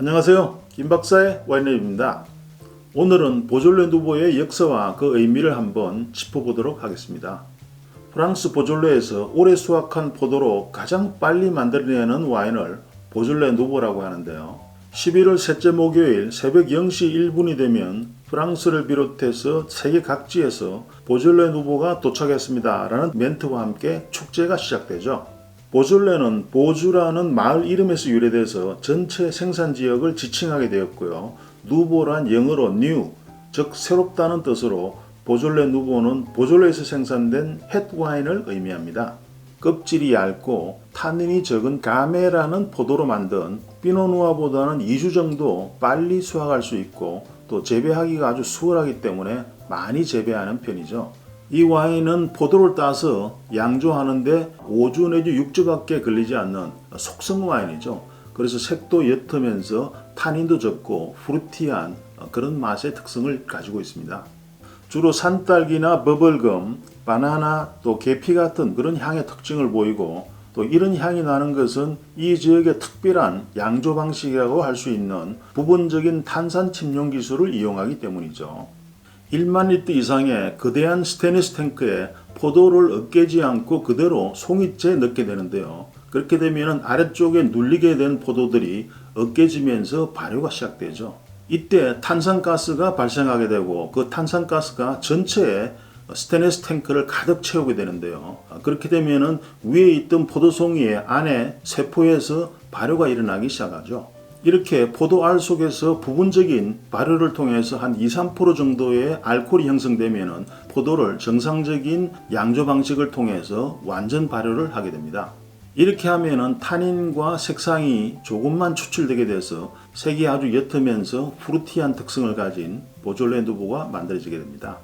안녕하세요. 김 박사의 와인랩입니다. 오늘은 보졸레 누보의 역사와 그 의미를 한번 짚어보도록 하겠습니다. 프랑스 보졸레에서 올해 수확한 포도로 가장 빨리 만들어내는 와인을 보졸레 누보라고 하는데요. 11월 셋째 목요일 새벽 0시 1분이 되면 프랑스를 비롯해서 세계 각지에서 보졸레 누보가 도착했습니다. 라는 멘트와 함께 축제가 시작되죠. 보졸레는 보주라는 마을 이름에서 유래돼서 전체 생산 지역을 지칭하게 되었고요. 누보란 영어로 new, 즉 새롭다는 뜻으로 보졸레 누보는 보졸레에서 생산된 햇 와인을 의미합니다. 껍질이 얇고 타닌이 적은 가메라는 포도로 만든 피노누아보다는 2주 정도 빨리 수확할 수 있고 또 재배하기가 아주 수월하기 때문에 많이 재배하는 편이죠. 이 와인은 포도를 따서 양조하는데 5주 내지 6주밖에 걸리지 않는 속성 와인이죠. 그래서 색도 옅으면서 타닌도 적고 프루티한 그런 맛의 특성을 가지고 있습니다. 주로 산딸기나 버블금, 바나나 또 계피 같은 그런 향의 특징을 보이고 또 이런 향이 나는 것은 이 지역의 특별한 양조 방식이라고 할 수 있는 부분적인 탄산 침용 기술을 이용하기 때문이죠. 1만 리터 이상의 거대한 스테인리스 탱크에 포도를 으깨지 않고 그대로 송이째 넣게 되는데요. 그렇게 되면 아래쪽에 눌리게 된 포도들이 으깨지면서 발효가 시작되죠. 이때 탄산가스가 발생하게 되고 그 탄산가스가 전체에 스테인리스 탱크를 가득 채우게 되는데요. 그렇게 되면은 위에 있던 포도송이의 안에 세포에서 발효가 일어나기 시작하죠. 이렇게 포도알 속에서 부분적인 발효를 통해서 한 2, 3% 정도의 알코올이 형성되면은 포도를 정상적인 양조 방식을 통해서 완전 발효를 하게 됩니다. 이렇게 하면은 타닌과 색상이 조금만 추출되게 돼서 색이 아주 옅으면서 프루티한 특성을 가진 보졸레 누보가 만들어지게 됩니다.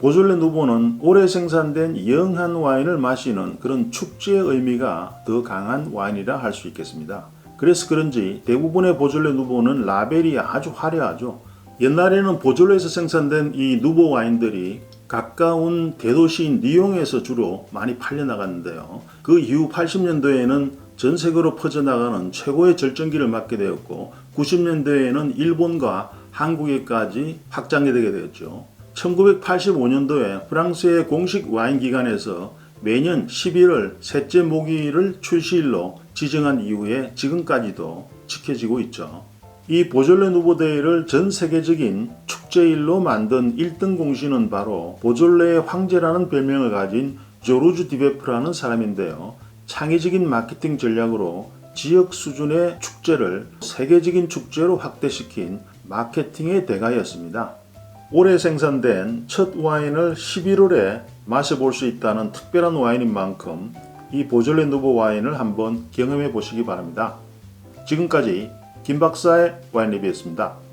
보졸레 누보는 올해 생산된 영한 와인을 마시는 그런 축제의 의미가 더 강한 와인이라 할 수 있겠습니다. 그래서 그런지 대부분의 보졸레 누보는 라벨이 아주 화려하죠. 옛날에는 보졸레에서 생산된 이 누보 와인들이 가까운 대도시인 리옹에서 주로 많이 팔려나갔는데요. 그 이후 80년도에는 전 세계로 퍼져나가는 최고의 절정기를 맞게 되었고 90년대에는 일본과 한국에까지 확장이 되게 되었죠. 1985년도에 프랑스의 공식 와인 기관에서 매년 11월 셋째 목요일을 출시일로 지정한 이후에 지금까지도 지켜지고 있죠. 이 보졸레 누보데이를 전 세계적인 축제일로 만든 1등 공신은 바로 보졸레의 황제라는 별명을 가진 조르주 디베프라는 사람인데요. 창의적인 마케팅 전략으로 지역 수준의 축제를 세계적인 축제로 확대시킨 마케팅의 대가였습니다. 올해 생산된 첫 와인을 11월에 마셔볼 수 있다는 특별한 와인인 만큼 이 보졸레 누보 와인을 한번 경험해 보시기 바랍니다. 지금까지 김 박사의 와인 리뷰였습니다.